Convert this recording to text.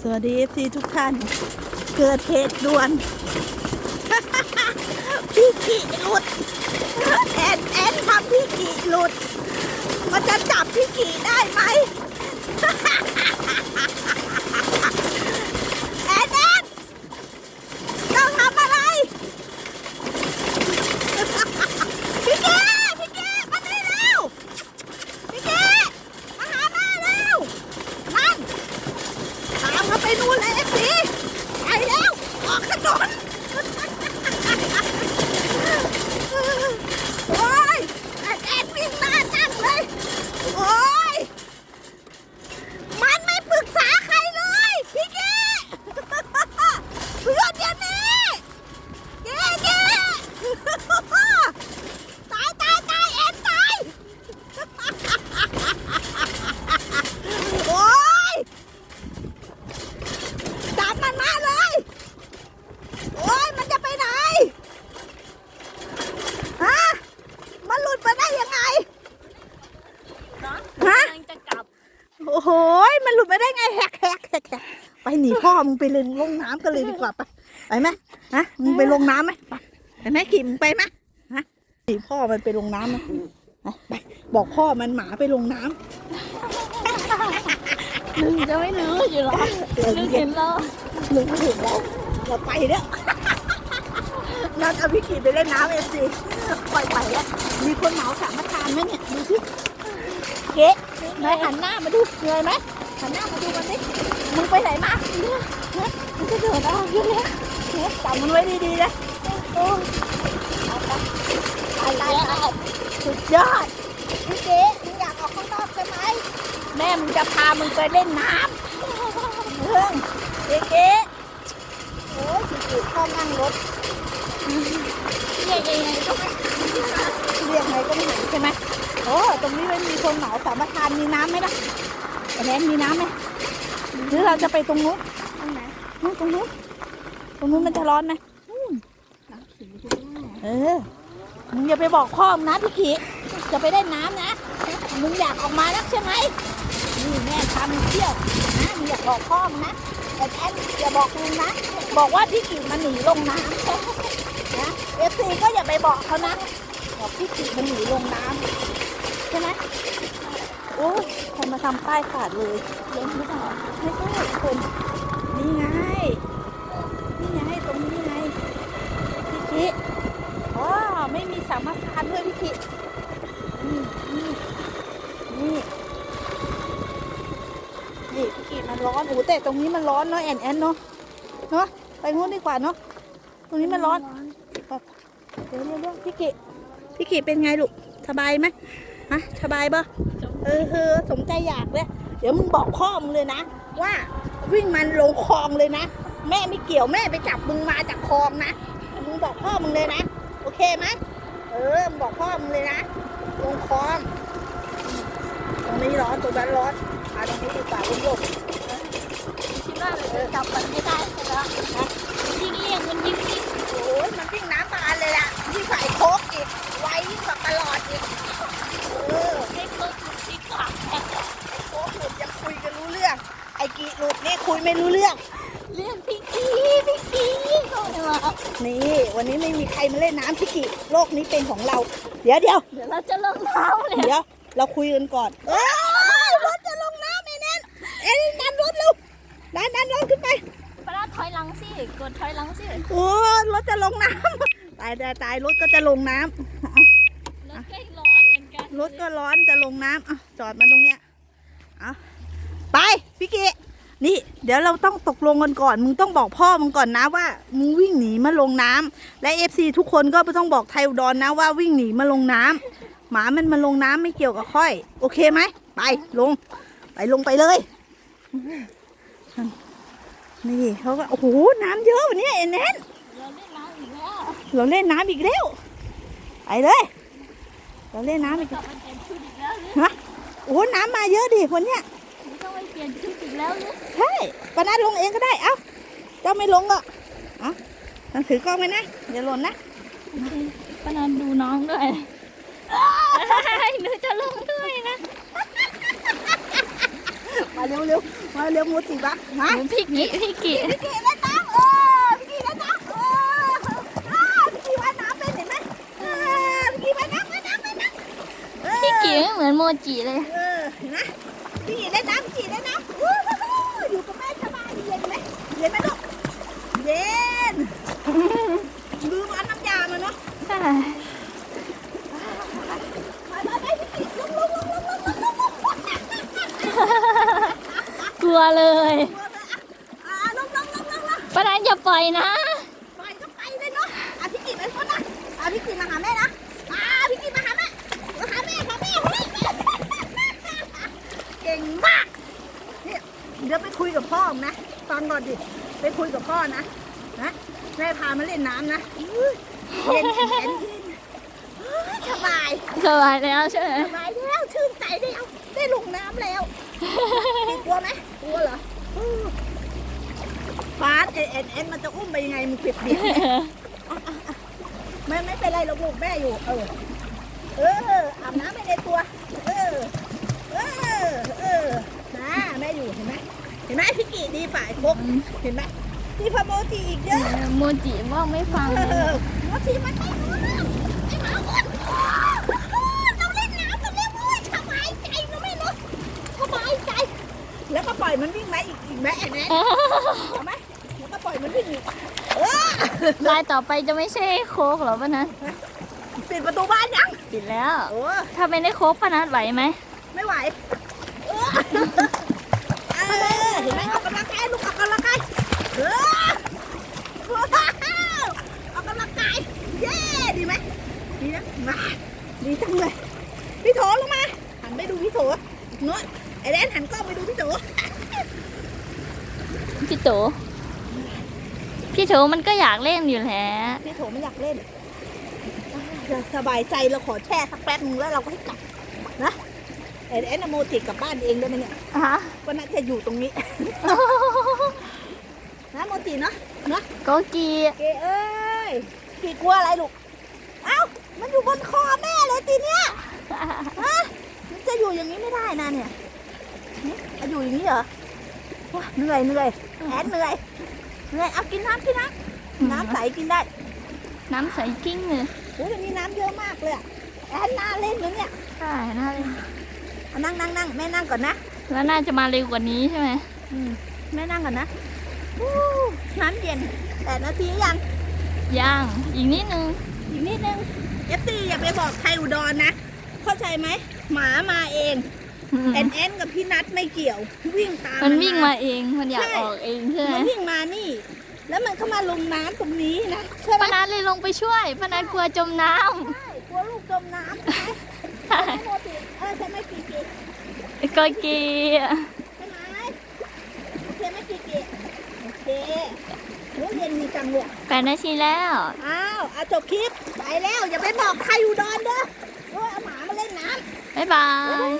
สวัสดีเอฟซีทุกท่าน เกิดเหตุด่วน พี่กิหลุด แอนแอนทำพี่กิหลุด มันจะจับพี่กิได้ไหม แอนแอนเจ้าทำอะไร พี่เก๋พี่เก๋มาได้แล้ว พี่เก๋มาหาแม่แล้วนั่น ตามเขาไปนู่นเลยเอฟซีไปแล้ว ออกถนนโอ้ยแอนแอนวิ่งหน้าตั้งเลย โอ้ย มันไม่ปรึกษาใครเลย พี่เก้เพื่อนเดี๋ยวนี้เก้เก้ตายตายตายแอนตาย โอ้ย จับมันมาเลย โอ้ย มันจะไปไหน ฮะ มันหลุดมาได้ยังไง เนาะ ฮะ กำลังจะกลับ โอ้โห มันหลุดมาได้ไงแฮกแฮกแฮกแฮก ไปหนีพ่อมึงไปเล่นลงน้ำกันเลยดีกว่าไปไปไหมฮะมึงไปลงน้ำไหมไปไปไหมขี่มึงไปไหมฮะหนีพ่อมันไปลงน้ำไหมไปไปบอกพ่อมันหมาไปลงน้ำนึงจะไม่รู้อยู่หรอเออนึงเห็นแล้วลุงไม่ถึงแล้วเราไปเนี่ยนัดเอาพี่ขี่ไปเล่นน้ำเอฟซีปล่อยไปแล้วมีคนเหมาสามทานไหมเนี่ยดูสิเก๊นายหันหน้ามาดูเหนื่อยไหม หันหน้ามาดูมันดิมึงไปไหนมาเนี่ยฮะมึงจะเดินออกอยู่เนี่ยเฮ้ยจับมันไว้ดีๆนะโอ้ยเอาไปไปไปไปสุดยอดพี่เก๊มึงอยากออกข้างนอกใช่ไหมแม่มึงจะพามึงไปเล่นน้ำเรื่องเก๊เก๊โอ้ยจิ๋วๆเข้านั่งรถเรียกยังไงก็ไม่เรียกไงก็ไม่เห็นใช่ไหมโอ้ตรงนี้มันมีคนเหมาสามทานมีน้ำไหมล่ะไอ้ แนนมีน้ำไหมหรือเราจะไปตรงนู้นตรงไหนนู่นตรงนู้นตรงนู้นมันจะร้อนไหมอืมเออมึงอย่าไปบอกพ่อมึงนะพี่ขีจะไปเล่นน้ำนะมึงอยากออกมานักใช่ไหมนี่แม่ทำเที่ยวนะมึงอย่าบอกพ่อมึงนะแต่แอนอย่าบอกลุงนะบอกว่าพี่ขีมันหนีลงน้ำนะเอฟซีก็อย่าไปบอกเขานะบอกพี่ขีมันหนีลงน้ำใช่ไหมโอ้ยใคร มาทำป้ายขาดเลยเล่นหรือเปล่าไม่ใช่คนนี่ไง นี่ไงตรงนี้ไงพี่คิอ๋อไม่มีสามารถทานด้วยพี่คินี่นี่นี่นี่พี่คิมันร้อนโอ้โหแต่ตรงนี้มันร้อนเนาะแอนแอนเนาะเนาะไปงู้นดีกว่าเนาะตรงนี้มันร้อนเดี๋ยวเดี๋ยวเดี๋ยวพี่กิพี่กิเป็นไงลูกสบายไหมฮะสบายปะ ออเออสมใจอยากเลยเดี๋ยวมึงบอกพ่อมึงเลยนะ ว่าวิ่งมันลงคลองเลยนะ แม่ไม่เกี่ยวแม่ไปจับมึงมาจากคลองนะมึงบอกพ่อมึงเลยนะ โอเคไหมเออมึงบอกพ่อมึงเลยนะ ลงคลองตรงนี้ร้อนตรงนั้นร้อนมาตรงนี้ดีกว่าลุงลูกคิดว่าเราจะจับมันไม่ได้ใช่ไหมยิ่งเรียกมันยิ่งวิ่งโอ้ยมันวิ่งน้ำตาลเลยล่ะยิ่งใส่โค้กอีกไวยิ่งกว่าตลอดอีกเออ ไม่เพิ่มทิศทางแค่ โค้กหลุดยังคุยกันรู้เรื่อง ไอ้กี หลุดนี่คุยไม่รู้เรื่อง เรียกพี่กี้พี่กี้เขาเลยว่านี่ วันนี้ไม่มีใครมาเล่นน้ำพี่กิโลกนี้เป็นของเรา เดี๋ยวเดี๋ยวเดี๋ยวเราจะลงเท้าเลยเดี๋ยว เราคุยกันก่อนเอ้ยรถจะลงน้ำไอ้แนนเอ้ยดันรถเร็วดันดันรถขึ้นไปปลาถอยหลังสิกดถอยหลังสิโอ้รถจะลงน้ำตายตายตายรถก็จะลงน้ำเอารถก็ร้อนเหมือนกันรถก็ร้อนจะลงน้ำเอาจอดมาตรงเนี้ยเอาไปพี่กินี่ เดี๋ยวเราต้องตกลงกันก่อน มึงต้องบอกพ่อมึงก่อนนะว่า มึงวิ่งหนีมาลงน้ำและเอฟซีทุกคนก็ต้องบอกไทยอุดรนะว่าวิ่งหนีมาลงน้ำหมามันมาลงน้ำไม่เกี่ยวกับค่อย โอเคไหมไปลง ไปลงไปเลยนี่เขาก็โอ้โหน้ำเยอะวันนี้ไอ้แนนเราเล่นน้ำอีกแล้วเราเล่นน้ำอีกแล้วไปเลย เราเล่นน้ำอีกกลับมาเปลี่ยนชุดอีกแล้วฮะโอ้น้ำมาเยอะดิวันเนี้ย ลี่ยนชุดอีกแล้วหรือใช่ปานัดลงเองก็ได้ เอ้า เจ้าไม่ลงก็เอ้าต้องถือกล้องไว้นะอย่าหล่นนะปนันดูน้องด้วยหนูจะลงด้วยนะมมาเร็วเร็วมาเร็วโมจิบักมาพี่กิพี่กิพี่กีเล่นน้ำเออพี่กีเล่นน้ำเอออ้าพี่กีว่ายน้ำเป็นเห็นไหมเออพี่กีว่ายน้ำว่ายน้ำว่ายน้ำเออพี่กิไม่เหมือนโมจิเลย ลืมอันน้ำยาเลยเนาะใช่กลัวเลยป้านันอย่าปล่อยนะ ปล่อยก็ไปเลยเนาะอ่พี่กิตไป็นนนะอ่พี่กิตมาหาแม่นะอ่พี่กิตมาหาแม่มาหาแม่หาแม่เฮ้ยเก่งมากเนี่ยเดี๋ยวไปคุยกับพ่อนะฟังก่อนดิไปคุยกับพ่อนะนะ แม่พามาเล่นน้ำนะอื้อเย็นเย็นเย็นเฮ้ยสบายสบายแล้วใช่ไหมสบายแล้วชื่นใจแล้วได้ลงน้ำแล้วกีกลัวไหมกลัวเหรออื้อฟ้าเอ็นเอ็นเอ็นมันจะอุ้มไปยังไงมันเปียกเปียกๆไม่ไม่เป็นไรหรอกลูกแม่อยู่ เออ เอออาบน้ำไปในตัว เออ เออ เออนะแม่อยู่เห็นไหมเห็นไหมพี่กีดีฝ่ายพกเห็นไหม พี่พะโมจีอีกเยอะโมจิว่าไม่ฟังเอเลยอโมจีมันไม่รู้เรื่องไอ้หมาอ้วนเราเล่นน้ำกันแล้วเว้ยสบายใจนะแม่เนาะสบายใจ แล้วก็ปล่อยมันวิ่งไหมอีกอีกไหมแอนแอนเอาไหมแล้วก็ปล่อยมันวิ่งอีกเออลายต่อไปจะไม่ใช่โค้กเหรอป้านันปิดประตูบ้านยังปิดแล้วโอ้ถ้าไม่ได้โค้กป้านันไหวไหมไม่ไหวเออเออเห็นไหมออกกำลังกายลูกออกกำลังกายเออว้าวออกกำลังกาย เย้ดีไหมดีนะมาดีจังเลย พี่โถลงมา หันไปดูพี่โถเนาะไอแดนหันกล้องไปดูพี่โถพี่โตพี่โถมันก็อยากเล่นอยู่แล้วพี่โถไม่อยากเล่นเราสบายใจเราขอแช่สักแป๊บนึงแล้วเราก็ให้กลับนะไอแดนนะโมจิกลับบ้านเองได้ไหมเนี่ยฮะก็น่าจะอยู่ตรงนี้ นะโมจิเนาะเนาะโกกีเกเอ้ยกีกลัวอะไรลูกเอ้ามันอยู่บนคอแม่เลยทีเนี้ยฮะมันจะอยู่อย่างนี้ไม่ได้นะเนี่ยหึจะอยู่อย่างนี้เหรอว้าเหนื่อยเหนื่อยแอนเหนื่อยเหนื่อยเอากินน้ำกินน้ำน้ำใสกินได้ น้ำใสกิ้งเลยโอ้ยมันมีน้ำเยอะมากเลยอะแอนน่าเล่นนะเนี่ยใช่น่าเล่นเอานั่งนั่งนั่งแม่นั่งก่อนนะ แล้วน่าจะมาเร็วกว่านี้ใช่ไหมอืมแม่นั่งก่อนนะอู้ น้ำเย็นแปดนาทียัง ยัง อีกนิดนึง อีกนิดนึงเอฟซีอย่าไปบอกใครอุดรนะ เข้าใจไหม หมามาเองแอนแอนกับพี่นัทไม่เกี่ยว วิ่งตามมันวิ่งมาเอง มันอยากออกเองใช่ไหมมันวิ่งมานี่ แล้วมันก็มาลงน้ำตรงนี้นะใช่ไหมป้านัทเลยลงไปช่วยป้านัทกลัวจมน้ใช่กลัวลูกจมน้ำใช่ไหมำใช่ไหมโมติเออใช่ไหมกีกีโกกี ใช่ไหมโอเคไหมกีกีโอ เคโอ้เย็นมีจังเลยแปดนาทีแล้ว อ้าวเอาจบคลิป ไปแล้ว อย่าไปบอกใครอุดรเด้อโอ้ยเอาหมามาเล่นน้ำบ๊ายบาย